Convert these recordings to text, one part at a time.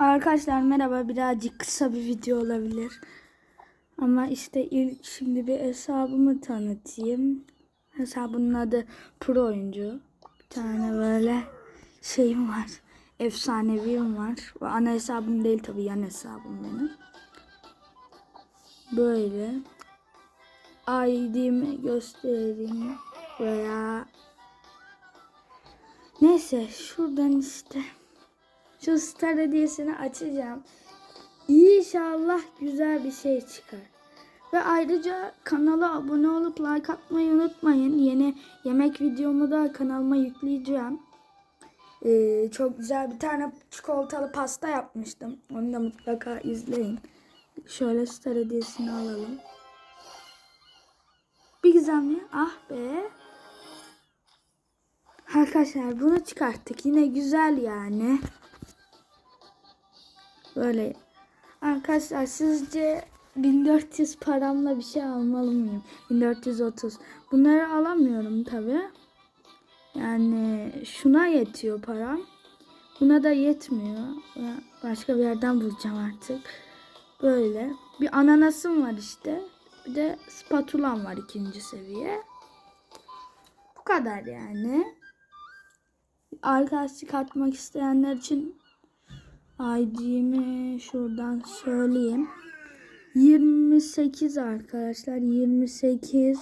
Arkadaşlar merhaba birazcık kısa bir video olabilir. Ama işte ilk şimdi bir hesabımı tanıtayım. Hesabımın adı Pro Oyuncu. Bir tane böyle şeyim var. Efsaneviyim var. Ana hesabım değil tabii yan hesabım benim. Böyle. ID'mi göstereyim. Veya Neyse şuradan işte şu star hediyesini açacağım. İnşallah güzel bir şey çıkar. Ve ayrıca kanala abone olup like atmayı unutmayın. Yeni yemek videomu da kanalıma yükleyeceğim. Ee, çok güzel bir tane çikolatalı pasta yapmıştım. Onu da mutlaka izleyin. Şöyle star hediyesini alalım. Bir gizemli. Ah be. Arkadaşlar bunu çıkarttık. Yine güzel yani. Böyle. Arkadaşlar sizce 1400 paramla bir şey almalı mıyım? 1430. Bunları alamıyorum tabi. Yani şuna yetiyor param. Buna da yetmiyor. Başka bir yerden bulacağım artık. Böyle. Bir ananasım var işte. Bir de spatulam var ikinci seviye. Bu kadar yani arkadaşlık atmak isteyenler için ID'mi şuradan söyleyeyim. 28 arkadaşlar 28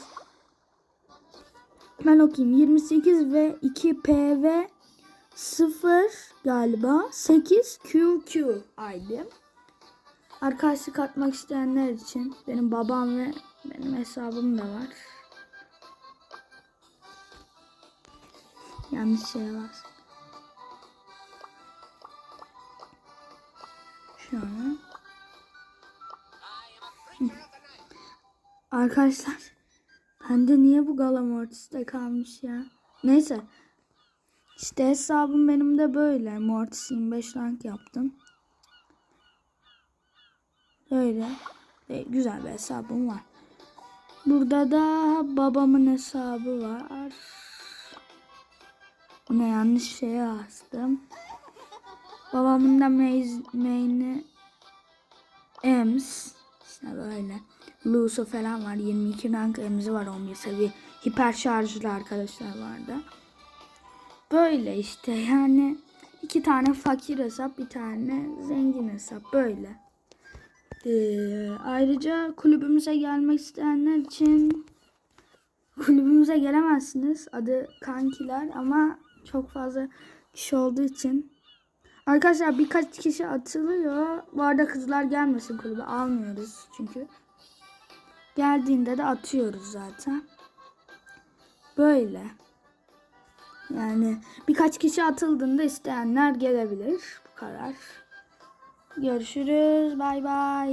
ben okuyayım 28 ve 2 PV 0 galiba 8 QQ ID. Arkadaşlık atmak isteyenler için benim babam ve benim hesabım da var. Yanlış şey var. Şöyle. Arkadaşlar bende niye bu Galamortis'te kalmış ya? Neyse. İşte hesabım benim de böyle. Mortis 25 rank yaptım. Böyle. E, güzel bir hesabım var. Burada da babamın hesabı var. Buna yanlış şeye astım. Babamın da main'i Ems. İşte böyle. Luso falan var. 22 rank Ems'i var 11 seviye. Hiper şarjlı arkadaşlar vardı. Böyle işte yani iki tane fakir hesap bir tane zengin hesap böyle. Ee, ayrıca kulübümüze gelmek isteyenler için kulübümüze gelemezsiniz. Adı Kankiler ama çok fazla kişi olduğu için. Arkadaşlar birkaç kişi atılıyor. Bu arada kızlar gelmesin kulübe. Almıyoruz çünkü. Geldiğinde de atıyoruz zaten. Böyle. Yani birkaç kişi atıldığında isteyenler gelebilir. Bu kadar. Görüşürüz. Bay bay.